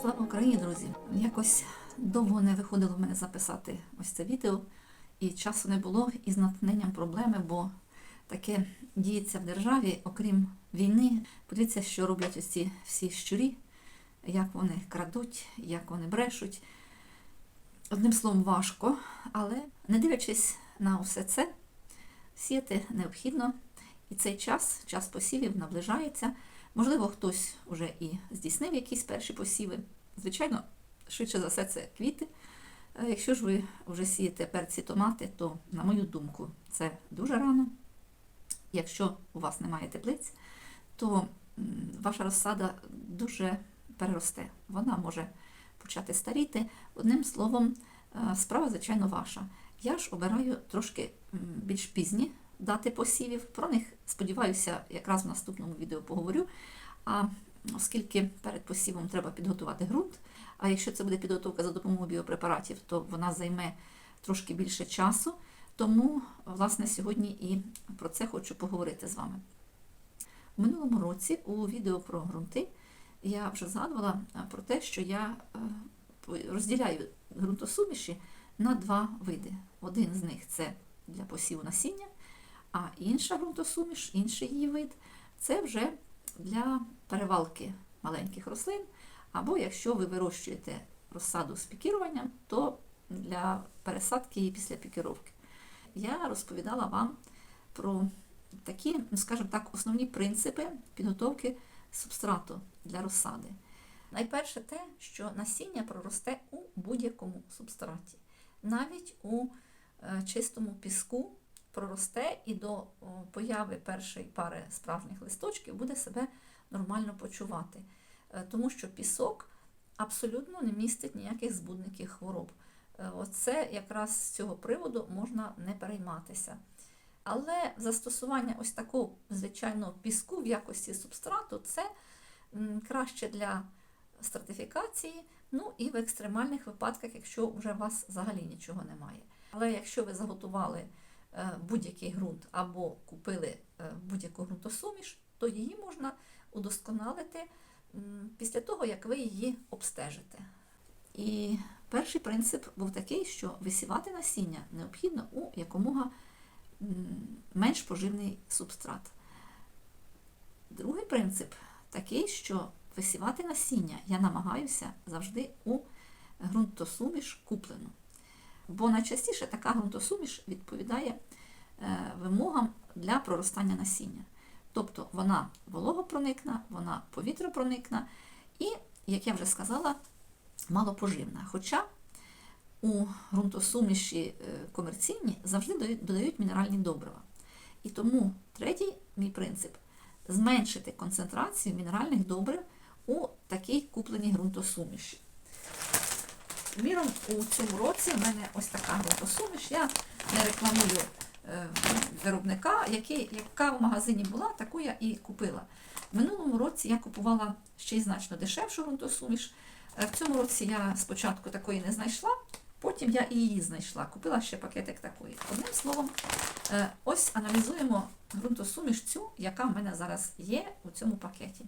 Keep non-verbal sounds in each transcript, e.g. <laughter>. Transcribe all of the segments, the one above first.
Слава Україні, друзі! Якось довго не виходило в мене записати ось це відео, і часу не було із натхненням проблеми, бо таке діється в державі, окрім війни. Подивіться, що роблять ось ці всі щурі, як вони крадуть, як вони брешуть. Одним словом, важко, але не дивлячись на все це, сіяти необхідно. І цей час, час посівів, наближається. Можливо, хтось вже і здійснив якісь перші посіви. Звичайно, швидше за все, це квіти. Е, Якщо ж ви вже сієте перці томати, то, на мою думку, це дуже рано. Якщо у вас немає теплиць, то ваша розсада дуже переросте. Вона може почати старіти. Одним словом, е, справа, звичайно, ваша. Я ж обираю трошки більш пізні дати посівів. Про них, сподіваюся, якраз в наступному відео поговорю. А оскільки перед посівом треба підготувати ґрунт, а якщо це буде підготовка за допомогою біопрепаратів, то вона займе трошки більше часу. Тому, власне, сьогодні і про це хочу поговорити з вами. У минулому році у відео про ґрунти я вже згадувала е, про те, що я е, розділяю ґрунтосуміші на два види. Один з них це для посіву насіння, а інша ґрунтосуміш, інший її вид це вже для перевалки маленьких рослин, або якщо ви вирощуєте розсаду з пікіруванням, то для пересадки її після пікіровки. Я розповідала вам про такі, ну, скажімо так, основні принципи підготовки субстрату для розсади. Найперше те, що насіння проросте у будь-якому субстраті, навіть у е, чистому піску проросте і до появи першої пари справжніх листочків буде себе нормально почувати, Е, тому що пісок абсолютно не містить ніяких збудників хвороб. Е, Оце якраз з цього приводу можна не перейматися. Але застосування ось такого звичайного піску в якості субстрату це краще для стратифікації, ну і в екстремальних випадках, якщо вже у вас взагалі нічого немає. Але якщо ви заготували будь-який ґрунт або купили е, будь-яку ґрунтосуміш, то її можна удосконалити після того, як ви її обстежите. І перший принцип був такий, що висівати насіння необхідно у якомога менш поживний субстрат. Другий принцип такий, що висівати насіння я намагаюся завжди у ґрунтосуміш куплену. Бо найчастіше така ґрунтосуміш відповідає е, вимогам для проростання насіння. Тобто вона вологопроникна, вона повітропроникна і, як я вже сказала, малопоживна. Хоча у ґрунтосуміші е, комерційні завжди додають- додають мінеральні добрива. І тому третій мій принцип зменшити концентрацію мінеральних добрив у такій купленій ґрунтосуміші. Міром у цьому році в мене ось така ґрунтосуміш. Я не рекламую е, виробника, який, яка в магазині була, таку я і купила. В минулому році я купувала ще й значно дешевшу ґрунтосуміш. Е, В цьому році я спочатку такої не знайшла, потім я і її знайшла. Купила ще пакетик такої. Одним словом, е, ось аналізуємо ґрунтосуміш цю, яка в мене зараз є у цьому пакеті.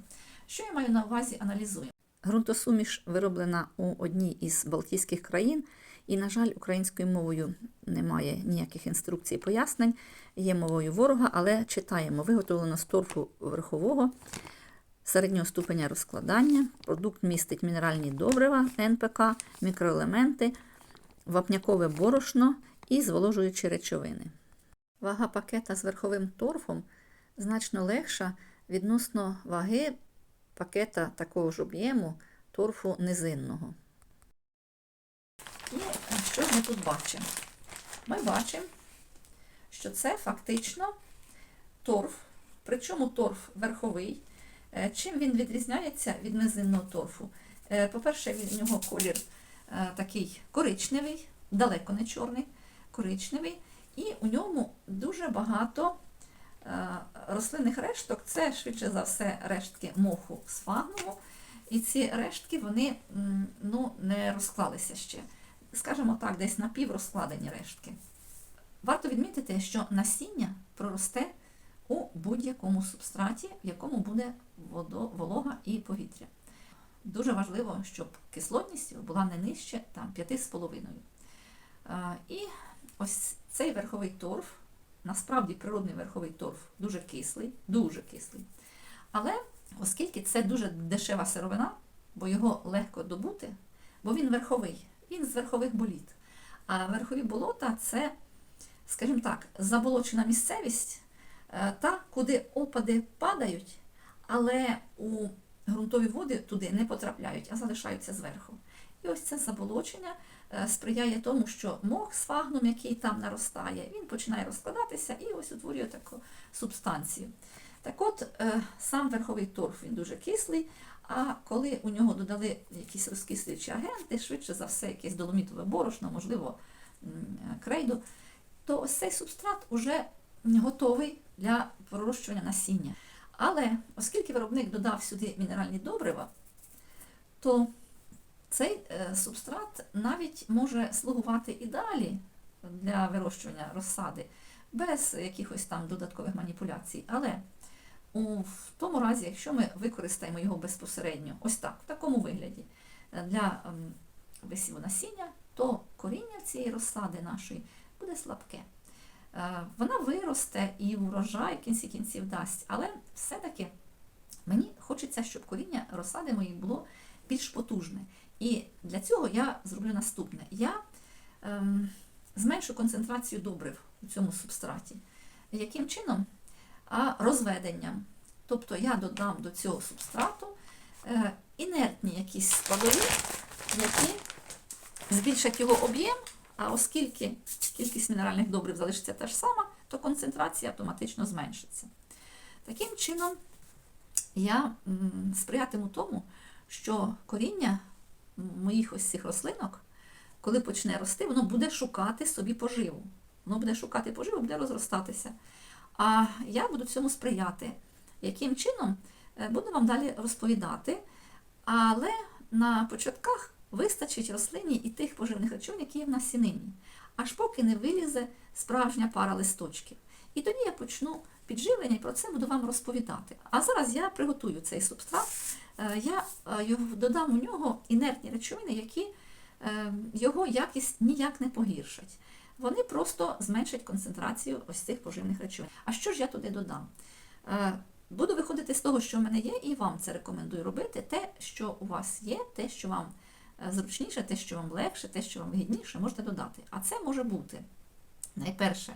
Що я маю на увазі аналізуємо? Ґрунтосуміш вироблена у одній із Балтійських країн, і, на жаль, українською мовою немає ніяких інструкцій пояснень, є мовою ворога, але читаємо. Виготовлено з торфу верхового середнього ступеня розкладання. Продукт містить мінеральні добрива, НПК, мікроелементи, вапнякове борошно і зволожуючі речовини. Вага пакета з верховим торфом значно легша відносно ваги пакета такого ж об'єму торфу низинного. І е, що ми тут бачимо? Ми бачимо, що це фактично торф, причому торф верховий. Е, Чим він відрізняється від низинного торфу? Е, По-перше, від нього колір такий коричневий, далеко не чорний, коричневий, і у ньому дуже багато рослинних решток. Це швидше за все рештки моху сфагнуму. І ці рештки вони ну, не розклалися ще. Скажімо так, десь напіврозкладені рештки. Варто відмітити, що насіння проросте у будь-якому субстраті, в якому буде волога і повітря. дуже важливо, щоб кислотність була не нижче там, 5,5. Е, І ось цей верховий торф, насправді природний верховий торф дуже кислий, дуже кислий. Але оскільки це дуже дешева сировина, бо його легко добути, бо він верховий, він з верхових боліт. А верхові болота це, скажімо так, заболочена місцевість, е, та, куди опади падають, але у ґрунтові води туди не потрапляють, а залишаються зверху. І ось це заболочення сприяє тому, що мох з фагном, який там наростає, він починає розкладатися і ось утворює таку субстанцію. Так от, е, сам верховий торф він дуже кислий, а коли у нього додали якісь розкислюючі агенти, швидше за все, якесь доломітове борошно, можливо, крейду, то ось цей субстрат уже готовий для пророщування насіння. Але оскільки виробник додав сюди мінеральні добрива, то цей е, субстрат навіть може слугувати і далі для вирощування розсади без якихось там додаткових маніпуляцій. Але в тому разі, якщо ми використаємо його безпосередньо, ось так, в такому вигляді, е, для ем, висіву насіння, то коріння цієї розсади нашої буде слабке. Е, Вона виросте і урожай в кінці кінців дасть, але все-таки мені хочеться, щоб коріння розсади моєї було більш потужне. І для цього я зроблю наступне. Я ем, зменшу концентрацію добрив у цьому субстраті. Яким чином? А розведенням. Тобто я додам до цього субстрату е, інертні якісь складові, які збільшать його об'єм, а оскільки кількість мінеральних добрив залишиться та ж сама, то концентрація автоматично зменшиться. Таким чином, я м, сприятиму тому, що коріння моїх ось цих рослинок, коли почне рости, воно буде шукати собі поживу. Воно буде шукати поживу, буде розростатися. А я буду цьому сприяти. Яким чином Е, буду вам далі розповідати. Але на початках вистачить рослині і тих поживних речовин, які є в насінині, аж поки не вилізе справжня пара листочків. І тоді я почну підживлення і про це буду вам розповідати. А зараз я приготую цей субстрат, Е, я е, додам у нього інертні речовини, які е, його якість ніяк не погіршать. Вони просто зменшать концентрацію ось цих поживних речовин. А що ж я туди додам? Буду виходити з того, що в мене є, і вам це рекомендую робити. Те, що у вас є, те, що вам зручніше, те, що вам легше, те, що вам вигідніше, можете додати. А це може бути найперше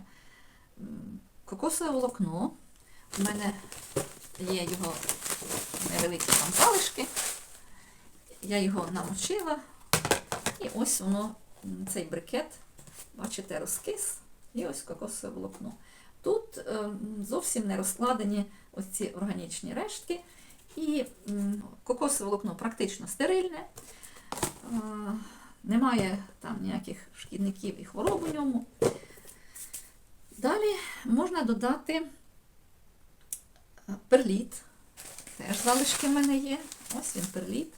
кокосове волокно. У мене є його невеликі там залишки. Я його намочила. І ось воно, цей брикет, бачите, розкис. І ось кокосове волокно. Тут ем, зовсім не розкладені ось ці органічні рештки. І кокосове волокно практично стерильне, е, немає там ніяких шкідників і хвороб у ньому. Далі можна додати е, перліт. Теж залишки в мене є. Ось він перліт.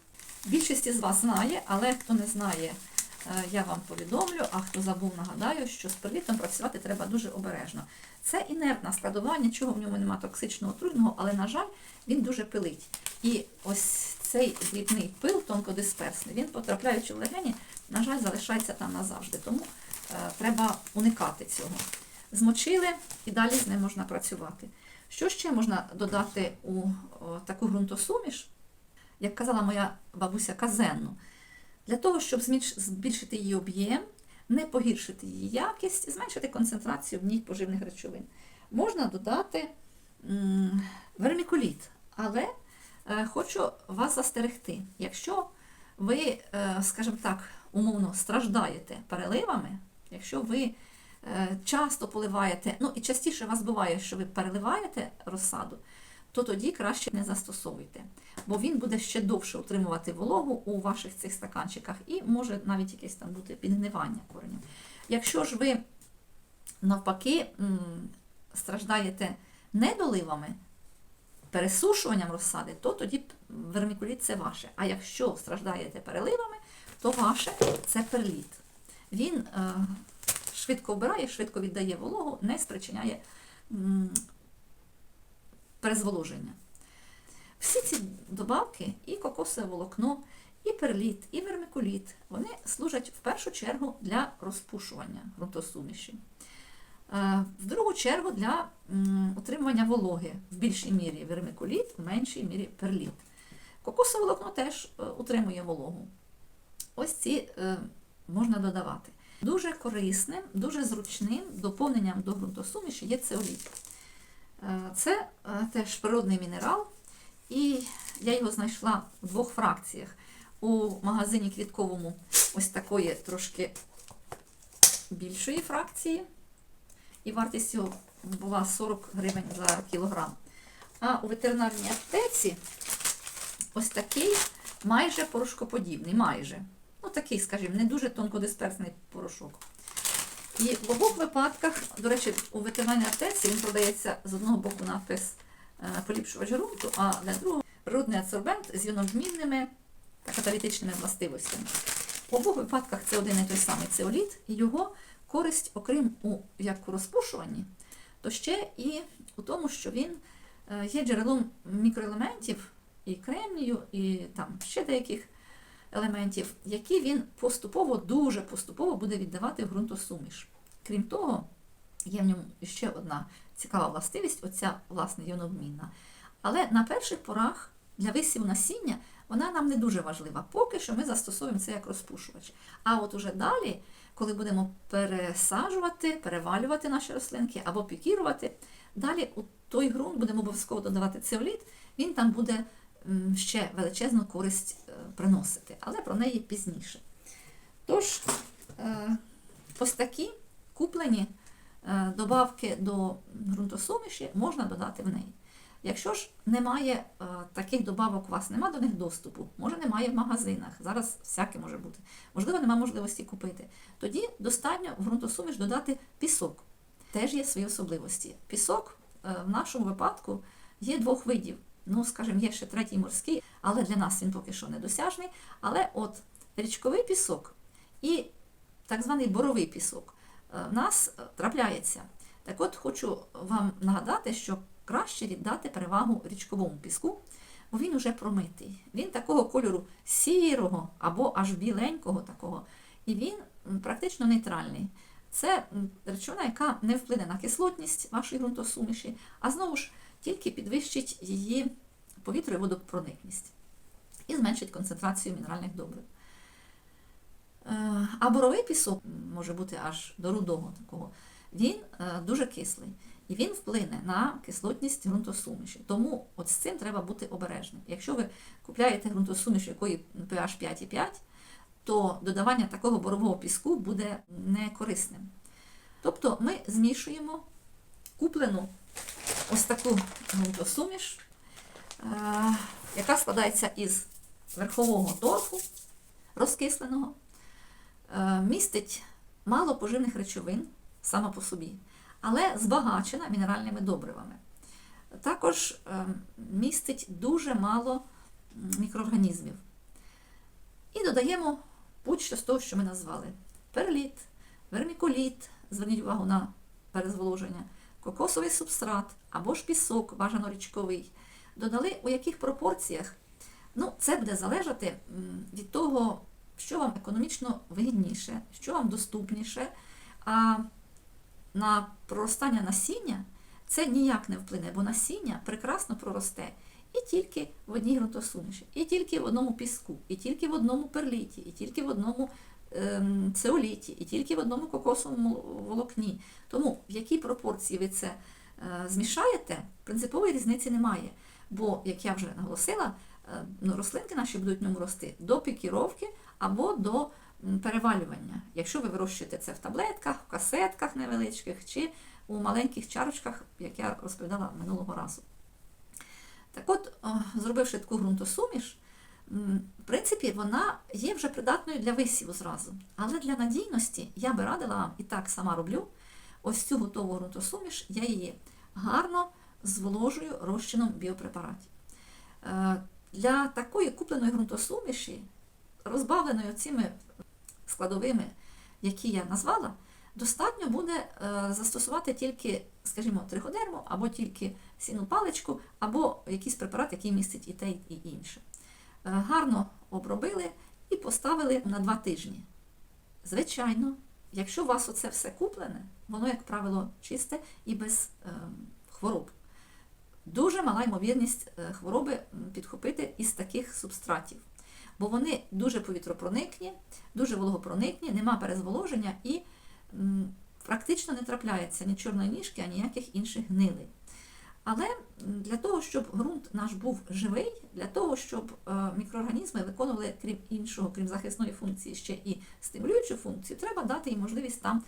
Більшість з вас знає, але хто не знає, е, я вам повідомлю, а хто забув, нагадаю, що з перлітом працювати треба дуже обережно. Це інертна складова, нічого в ньому немає токсичного отруйного, але, на жаль, він дуже пилить. І ось цей дрібний пил, тонкодисперсний, він, потрапляючи в легені, на жаль, залишається там назавжди. Тому е, треба уникати цього. Змочили і далі з ним можна працювати. Що ще можна додати у таку ґрунтосуміш, як казала моя бабуся казенну, для того, щоб збільшити її об'єм, не погіршити її якість, зменшити концентрацію в ній поживних речовин. Можна додати вермікуліт, але е, хочу вас застерегти. Якщо ви, е, скажімо так, умовно страждаєте переливами, якщо ви часто поливаєте, ну і частіше у вас буває, що ви переливаєте розсаду, то тоді краще не застосовуйте, бо він буде ще довше утримувати вологу у ваших цих стаканчиках і може навіть якесь там бути підгнивання коренів. Якщо ж ви навпаки страждаєте недоливами, пересушуванням розсади, то тоді вермікуліт це ваше. А якщо страждаєте переливами, то ваше це перліт. Він е, швидко вбирає, швидко віддає вологу, не спричиняє перезволоження. Всі ці добавки, і кокосове волокно, і перліт, і вермикуліт, вони служать в першу чергу для розпушування ґрунтосуміші. Е, В другу чергу для м, утримування вологи в більшій мірі вермикуліт, в меншій мірі перліт. Кокосове волокно теж е, утримує вологу. Ось ці е, можна додавати. Дуже корисним, дуже зручним доповненням до ґрунтосуміші є цеоліт. Е, Це е, теж природний мінерал, і я його знайшла в двох фракціях. У магазині квітковому ось такої трошки більшої фракції, і вартість його була 40 гривень за кілограм. А у ветеринарній аптеці ось такий майже порошкоподібний, майже. Ну, такий, скажімо, не дуже тонкодисперсний порошок. І в обох випадках, до речі, у ветеринарній аптеці він продається з одного боку надпис е, поліпшувач ґрунту, а для другого природний адсорбент з іоногмінними та каталітичними властивостями. В обох випадках це один і той самий цеоліт, і його користь, окрім у як у розпушуванні, то ще і у тому, що він е, є джерелом мікроелементів і кремнію, і там ще деяких елементів, які він поступово, дуже поступово буде віддавати в ґрунтосуміш. Крім того, є в ньому ще одна цікава властивість, оця власне йонобмінна. Але на перших порах для висіву насіння вона нам не дуже важлива. Поки що ми застосовуємо це як розпушувач. А от уже далі, коли будемо пересаджувати, перевалювати наші рослинки або пікірувати, далі у той ґрунт будемо обов'язково додавати цеоліт, він там буде ще величезну користь е, приносити, але про неї пізніше. Тож, е, ось такі куплені е, добавки до ґрунтосуміші можна додати в неї. Якщо ж немає таких добавок, у вас немає до них доступу, може немає в магазинах, зараз всяке може бути, можливо, немає можливості купити. Тоді достатньо в ґрунтосуміш додати пісок. Теж є свої особливості. Пісок в нашому випадку є двох видів. Ну, скажімо, є ще третій морський, але для нас він поки що недосяжний. Але от річковий пісок і так званий боровий пісок е, в нас е, трапляється. Так от хочу вам нагадати, що краще віддати перевагу річковому піску, бо він уже промитий. Він такого кольору сірого або аж біленького такого, і він практично нейтральний. Це речовина, яка не вплине на кислотність вашої ґрунтосуміші, а знову ж тільки підвищить її повітря і водопроникність і зменшить концентрацію мінеральних добрив. Е, А боровий пісок може бути аж до рудого такого. Він е, дуже кислий і він вплине на кислотність ґрунтосуміші. Тому от з цим треба бути обережним. Якщо ви купляєте ґрунтосуміш, якої pH 5,5, то додавання такого борового піску буде некорисним. Тобто ми змішуємо куплену ось таку ґрунтосуміш, е, яка складається із верхового торфу розкисленого, е, містить мало поживних речовин сама по собі, але збагачена мінеральними добривами. Також е, містить дуже мало мікроорганізмів. І додаємо будь-що з того, що ми назвали: перліт, вермікуліт, зверніть увагу на перезволоження, кокосовий субстрат або ж пісок, бажано річковий. Додали у яких пропорціях. Ну, це буде залежати від того, що вам економічно вигідніше, що вам доступніше. А на проростання насіння це ніяк не вплине, бо насіння прекрасно проросте і тільки в одній ґрунтосуміші, і тільки в одному піску, і тільки в одному перліті, і тільки в одному цеоліті, і тільки в одному кокосовому волокні. Тому в якій пропорції ви це е, змішаєте, принципової різниці немає. Бо, як я вже наголосила, е, ну, рослинки наші будуть в ньому рости до пікіровки або до перевалювання. Якщо ви вирощуєте це в таблетках, в касетках невеличких чи у маленьких чарочках, як я розповідала минулого разу. Так от, зробивши таку ґрунтосуміш, в принципі, вона є вже придатною для висіву зразу. Але для надійності я би радила вам, і так сама роблю, ось цю готову ґрунтосуміш, я її гарно зволожую розчином біопрепаратів. Е, Для такої купленої ґрунтосуміші, розбавленої цими складовими, які я назвала, достатньо буде е, застосувати тільки скажімо, триходерму, або тільки сіну паличку, або якийсь препарат, який містить і те, і інше. Е, Гарно обробили і поставили на два тижні. Звичайно, якщо у вас оце все куплене, воно, як правило, чисте і без е, хвороб. Дуже мала ймовірність е, хвороби підхопити із таких субстратів, бо вони дуже повітропроникні, дуже вологопроникні, нема перезволоження і м, практично не трапляється ні чорної ніжки, а ніяких інших гнилей. Але для того, щоб ґрунт наш був живий, для того, щоб е, мікроорганізми виконували, крім іншого, крім захисної функції, ще і стимулюючу функцію, треба дати їм можливість там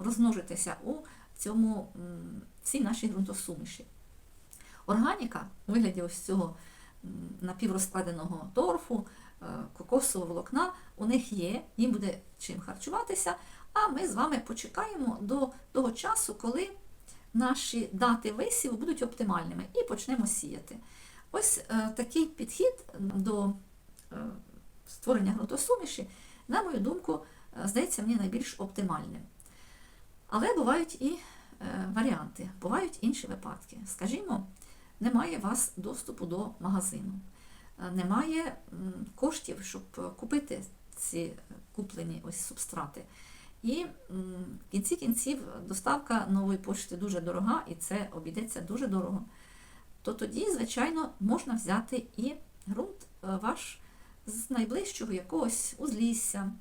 розмножитися у цьому всій нашій ґрунтосуміші. Органіка у вигляді ось цього напіврозкладеного торфу, е, кокосового волокна у них є, їм буде чим харчуватися, а ми з вами почекаємо до того часу, коли наші дати висіву будуть оптимальними і почнемо сіяти. Ось е, такий підхід до е, створення ґрунтосуміші, на мою думку, е, здається мені найбільш оптимальним. Але бувають і варіанти, бувають інші випадки. Скажімо, немає вас доступу до магазину, немає коштів, щоб купити ці куплені ось субстрати. І в кінці кінців доставка нової пошти дуже дорога, і це обійдеться дуже дорого. То тоді, звичайно, можна взяти і ґрунт е, ваш з найближчого якогось узлісся,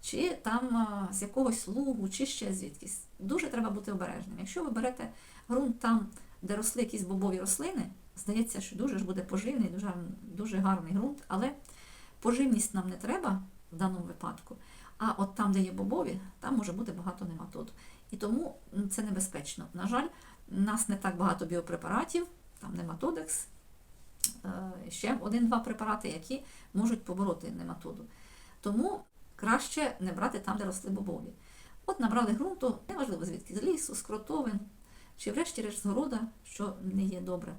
чи там з якогось лугу, чи ще звідкись. Дуже треба бути обережним. Якщо ви берете ґрунт там, де росли якісь бобові рослини, здається, що дуже ж буде поживний, дуже, дуже гарний ґрунт, але поживність нам не треба в даному випадку. А от там, де є бобові, там може бути багато нематод. І тому це небезпечно. На жаль, у нас не так багато біопрепаратів, там нематодекс, е, ще один-два препарати, які можуть побороти нематоду. Тому краще не брати там, де росли бобові. От набрали ґрунту, неважливо звідки, з лісу, з кротовин, чи врешті-решт з города, що не є добре.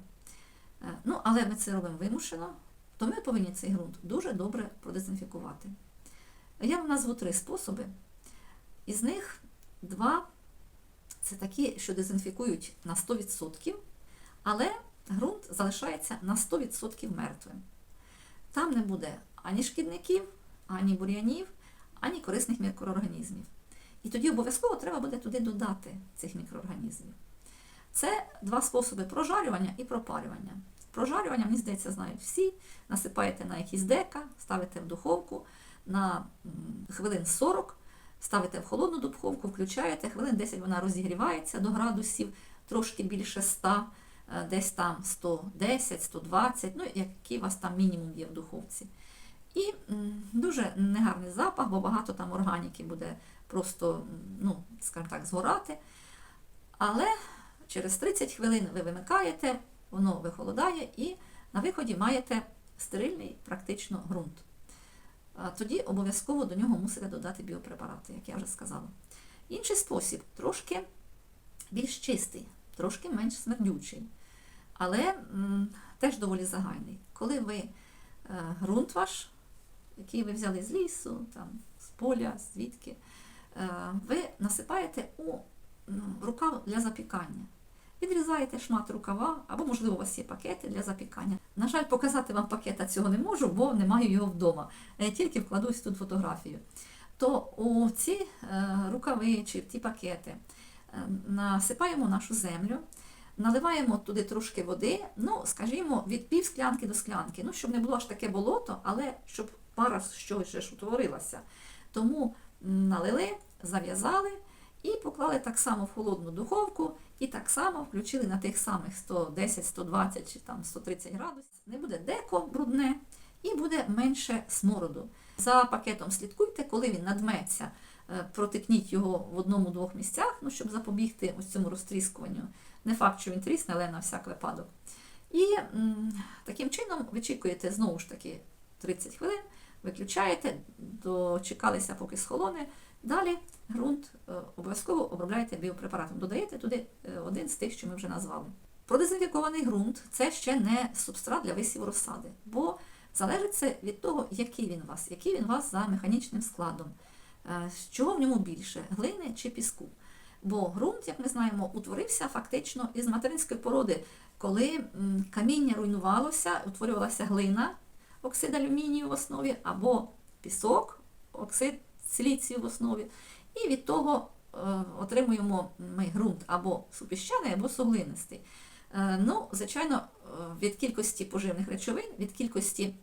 Е, Ну, але ми це робимо вимушено, то ми повинні цей ґрунт дуже добре продезінфікувати. Я вам назву три способи. Із них два це такі, що дезінфікують на 100%, але ґрунт залишається на 100% мертвим. Там не буде ані шкідників, ані бур'янів, ані корисних мікроорганізмів. І тоді обов'язково треба буде туди додати цих мікроорганізмів. Це два способи прожарювання і пропарювання. Прожарювання, мені здається, знають всі. Насипаєте на якісь дека, ставите в духовку на хвилин 40, ставите в холодну духовку, включаєте, хвилин 10 вона розігрівається до градусів трошки більше 100, е, десь там 110, 120, ну який у вас там мінімум є в духовці. І дуже негарний запах, бо багато там органіки буде просто, ну, скажімо так, згорати. Але через 30 хвилин ви вимикаєте, воно вихолодає і на виході маєте стерильний практично ґрунт. Тоді обов'язково до нього мусите додати біопрепарати, як я вже сказала. Інший спосіб трошки більш чистий, трошки менш смердючий, але теж доволі загальний. Коли ви е, ґрунт ваш, який ви взяли з лісу, там, з поля, звідки, е, ви насипаєте у м, рукав для запікання. Відрізаєте шмат рукава, або, можливо, у вас є пакети для запікання. На жаль, показати вам пакета цього не можу, бо не маю його вдома. Е, Тільки вкладу ось тут фотографію. То у ці е, рукави чи ті пакети е, насипаємо нашу землю, наливаємо туди трошки води, ну, скажімо, від пів склянки до склянки, ну, щоб не було аж таке болото, але щоб пара ж утворилася. Тому налили, зав'язали і поклали так само в холодну духовку, і так само включили на тих самих 110, 120 чи там 130 градусів. Не буде деко брудне і буде менше смороду. За пакетом слідкуйте, коли він надметься, е, протикніть його в одному-двох місцях, ну, щоб запобігти ось цьому розтріскуванню. Не факт, що він трісне, але на всяк випадок. І таким чином вичікуєте знову ж таки 30 хвилин, виключаєте, дочекалися, поки схолоне. Далі ґрунт е, обов'язково обробляєте біопрепаратом. Додаєте туди е, один з тих, що ми вже назвали. Продезінфікований ґрунт це ще не субстрат для висіву розсади, бо залежить це від того, який він у вас, який він у вас за механічним складом, е, чого в ньому більше глини чи піску. Бо ґрунт, як ми знаємо, утворився фактично із материнської породи, коли каміння руйнувалося, утворювалася глина, оксид алюмінію в основі, або пісок, оксид силіцію в основі. І від того е, отримуємо ми ґрунт або супіщаний, або суглинистий. Е, ну, звичайно, е, від кількості поживних речовин, від кількості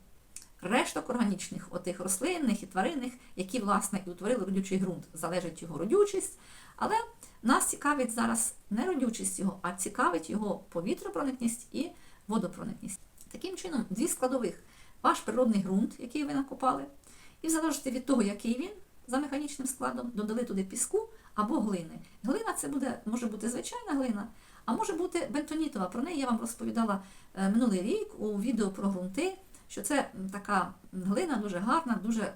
решток органічних, отих рослинних і тваринних, які, власне, і утворили родючий ґрунт, залежить його родючість. Але нас цікавить зараз не родючість його, а цікавить його повітропроникність і водопроникність. Таким чином, дві складових: ваш природний ґрунт, який ви накопали, і в залежності від того, який він за механічним складом, додали туди піску або глини. Глина це буде, може бути звичайна глина, а може бути бентонітова. Про неї я вам розповідала е, минулий рік у відео про ґрунти, що це така глина дуже гарна, дуже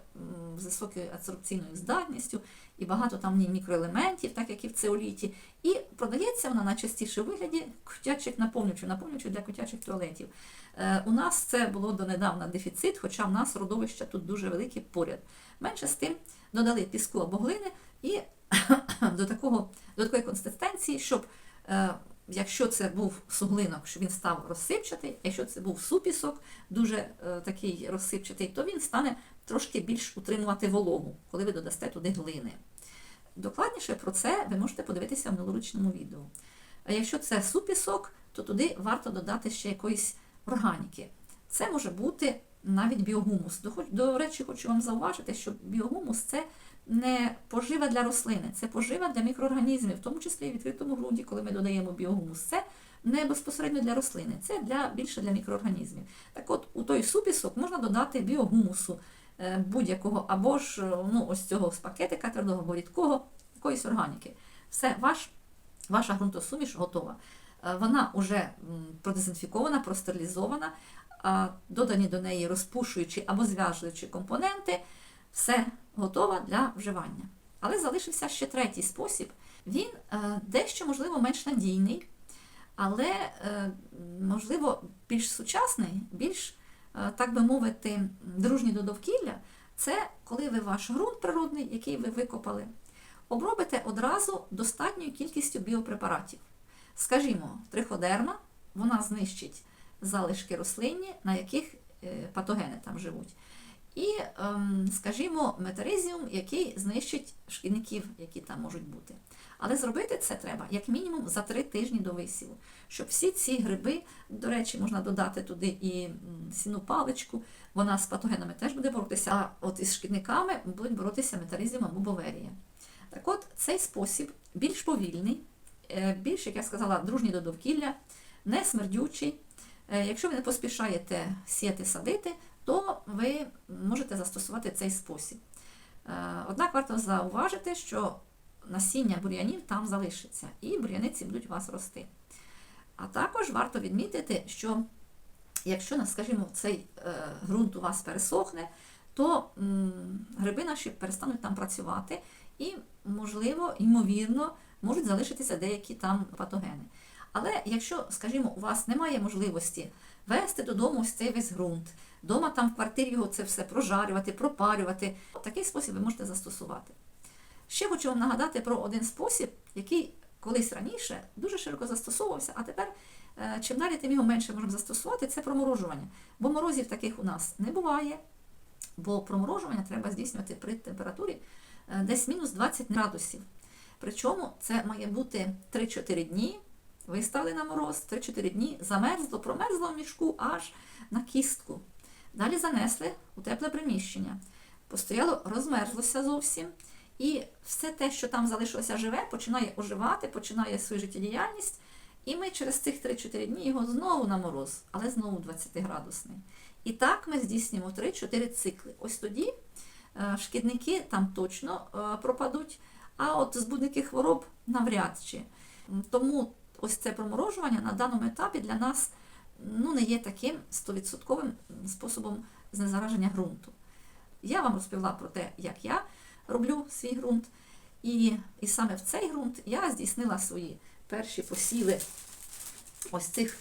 з високою адсорбційною здатністю, і багато там в мікроелементів, так як і в цеоліті. І продається вона найчастіше у вигляді котячих наповнювачів, наповнювачів для котячих туалетів. Е, у нас це було донедавна дефіцит, хоча в нас родовища тут дуже великі поряд. Менше з тим додали піску або глини і <coughs> до, такого, до такої консистенції, щоб е, якщо це був суглинок, щоб він став розсипчатий, якщо це був супісок, дуже е, такий розсипчатий, то він стане трошки більш утримувати вологу, коли ви додасте туди глини. Докладніше про це ви можете подивитися в минулорічному відео. А якщо це супісок, то туди варто додати ще якоїсь органіки. Це може бути навіть біогумус. До, до речі, хочу вам зауважити, що біогумус це не пожива для рослини, це пожива для мікроорганізмів, в тому числі і відкритому ґрунті, коли ми додаємо біогумус. Це не безпосередньо для рослини, це для, більше для мікроорганізмів. Так от, у той супісок можна додати біогумусу е, будь-якого, або ж е, ну, ось цього з пакетика твердого або рідкого, якоїсь органіки. Все, ваш, ваша ґрунтосуміш готова. Е, Вона вже продезінфікована, простерилізована, додані до неї розпушуючі або зв'яжуючі компоненти, все готово для вживання. Але залишився ще третій спосіб. Він е, дещо, можливо, менш надійний, але, е, можливо, більш сучасний, більш, е, так би мовити, дружній до довкілля. Це коли ви ваш ґрунт природний, який ви викопали, обробите одразу достатньою кількістю біопрепаратів. Скажімо, триходерма, вона знищить залишки рослинні, на яких патогени там живуть. І, ем, скажімо, метаризіум, який знищить шкідників, які там можуть бути. Але зробити це треба як мінімум за три тижні до висіву, щоб всі ці гриби, до речі, можна додати туди і сіну паличку, вона з патогенами теж буде боротися, а от із шкідниками будуть боротися метаризіум або боверія. Так от, цей спосіб більш повільний, е, більш, як я сказала, дружній до довкілля, не смердючий. Е, Якщо ви не поспішаєте сіяти садити, то ви можете застосувати цей спосіб. Е, Однак варто зауважити, що насіння бур'янів там залишиться, і бур'яни ці будуть у вас рости. А також варто відмітити, що якщо, скажімо, цей е, ґрунт у вас пересохне, то гриби наші перестануть там працювати, і, можливо, ймовірно, можуть залишитися деякі там патогени. Але якщо, скажімо, у вас немає можливості вести додому ось цей весь ґрунт, дома там в квартирі його це все прожарювати, пропарювати, такий спосіб ви можете застосувати. Ще хочу вам нагадати про один спосіб, який колись раніше дуже широко застосовувався, а тепер е, чим далі, тим його менше можемо застосувати, це проморожування. Бо морозів таких у нас не буває, бо проморожування треба здійснювати при температурі е, десь мінус 20 градусів. Причому це має бути 3-4 дні. Виставили на мороз 3-4 дні, замерзло, промерзло в мішку аж на кістку. Далі занесли у тепле приміщення. Постояло, розмерзлося зовсім. І все те, що там залишилося живе, починає оживати, починає свою життєдіяльність. І ми через цих 3-4 дні його знову на мороз, але знову 20-градусний. І так ми здійснюємо 3-4 цикли. Ось тоді е, шкідники там точно е, пропадуть, а от збудники хвороб навряд чи. Тому ось це проморожування на даному етапі для нас ну, не є таким 100% способом знезараження ґрунту. Я вам розповіла про те, як я роблю свій ґрунт. І, і саме в цей ґрунт я здійснила свої перші посіви ось цих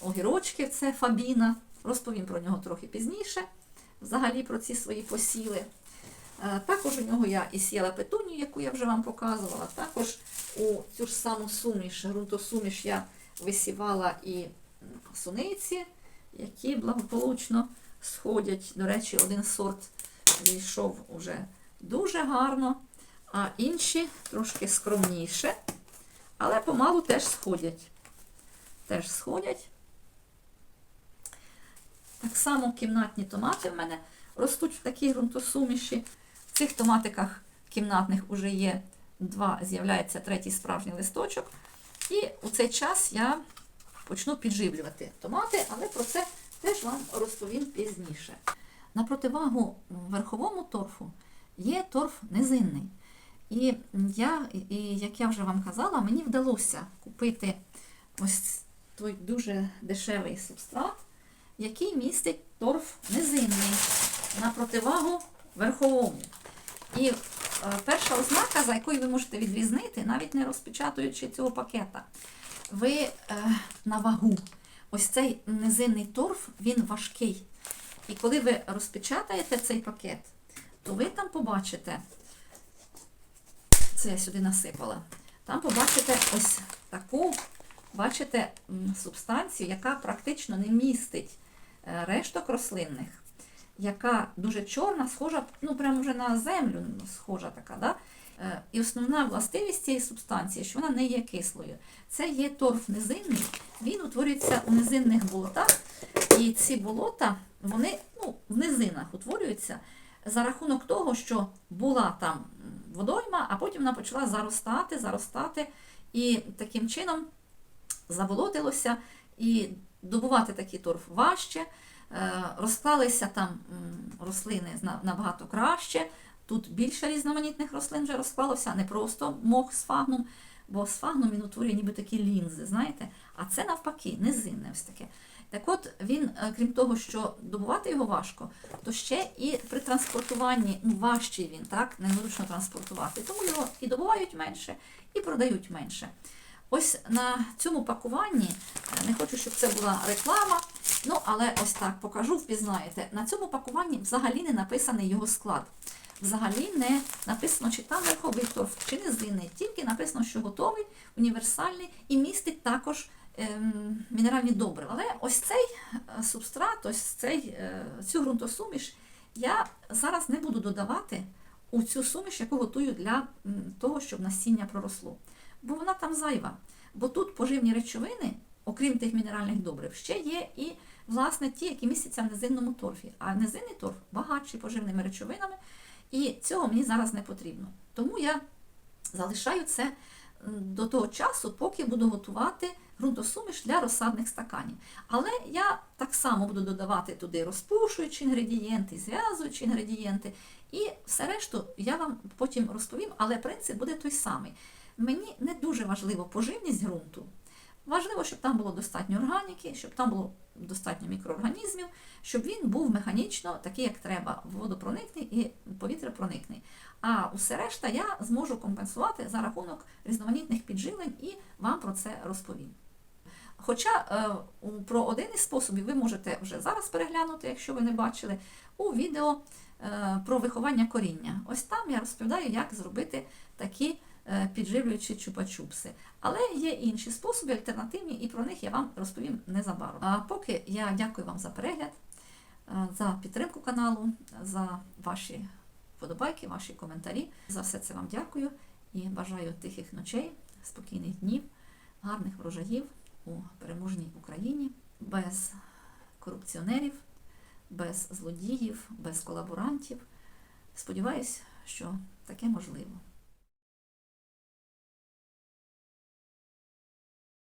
огірочків, це Фабіна. Розповім про нього трохи пізніше, взагалі про ці свої посіви. Е, Також у нього я і сіяла петунію, яку я вже вам показувала. Також у цю ж саму суміш, ґрунтосуміш я висівала і суниці, які благополучно сходять. До речі, один сорт війшов уже дуже гарно, а інші трошки скромніше, але помалу теж сходять. Теж сходять. Так само кімнатні томати в мене ростуть в такій ґрунтосуміші. В цих томатиках кімнатних вже є два, з'являється третій справжній листочок. І у цей час я почну підживлювати томати, але про це теж вам розповім пізніше. На противагу верховому торфу є торф низинний. І я, і як я вже вам казала, мені вдалося купити ось той дуже дешевий субстрат, який містить торф низинний на противагу верховому. І е, перша ознака, за якою ви можете відрізнити, навіть не розпечатуючи цього пакета, ви е, на вагу. Ось цей низинний торф, він важкий. І коли ви розпечатаєте цей пакет, то ви там побачите, це я сюди насипала, там побачите ось таку, бачите, субстанцію, яка практично не містить е, решток рослинних, яка дуже чорна, схожа, ну прямо вже на землю схожа така. Да? Е, І основна властивість цієї субстанції, що вона не є кислою. Це є торф низинний, він утворюється у низинних болотах, і ці болота, вони ну, в низинах утворюються за рахунок того, що була там водойма, а потім вона почала заростати, заростати, і таким чином заболотилося, і добувати такий торф важче, розклалися там рослини набагато краще. Тут більше різноманітних рослин вже розклалося, не просто мох з фагном, бо сфагнум він утворює ніби такі лінзи, знаєте, а це навпаки, низинне ось таке. Так от він, е, крім того, що добувати його важко, то ще і при транспортуванні ну, важчий він, так, незручно транспортувати. Тому його і добувають менше, і продають менше. Ось на цьому пакуванні, е, не хочу, щоб це була реклама, ну але ось так покажу, впізнаєте. На цьому пакуванні взагалі не написаний його склад. Взагалі не написано, чи там верховий торф, чи низинний, тільки написано, що готовий, універсальний і містить також ем, мінеральні добрива. Але ось цей е, субстрат, ось цей, е, цю ґрунтосуміш я зараз не буду додавати у цю суміш, яку готую для того, щоб насіння проросло. Бо вона там зайва. Бо тут поживні речовини, окрім тих мінеральних добрив, ще є і власне ті, які містяться в низинному торфі. А низинний торф багатший поживними речовинами, і цього мені зараз не потрібно. Тому я залишаю це до того часу, поки буду готувати ґрунтосуміш для розсадних стаканів. Але я так само буду додавати туди розпушуючі інгредієнти, зв'язуючі інгредієнти, і все решту я вам потім розповім, але принцип буде той самий. Мені не дуже важливо поживність ґрунту. Важливо, щоб там було достатньо органіки, щоб там було достатньо мікроорганізмів, щоб він був механічно такий, як треба, водопроникний і повітряпроникний. А усе решта я зможу компенсувати за рахунок різноманітних підживлень і вам про це розповім. Хоча е, про один із способів ви можете вже зараз переглянути, якщо ви не бачили, у відео е, про виховання коріння. Ось там я розповідаю, як зробити такі е, підживлюючі чупа-чупси. Але є інші способи, альтернативні, і про них я вам розповім незабаром. А поки я дякую вам за перегляд, е, за підтримку каналу, за ваші вподобайки, ваші коментарі. За все це вам дякую і бажаю тихих ночей, спокійних днів, гарних врожаїв у переможній Україні без корупціонерів, без злодіїв, без колаборантів. Сподіваюсь, що таке можливо.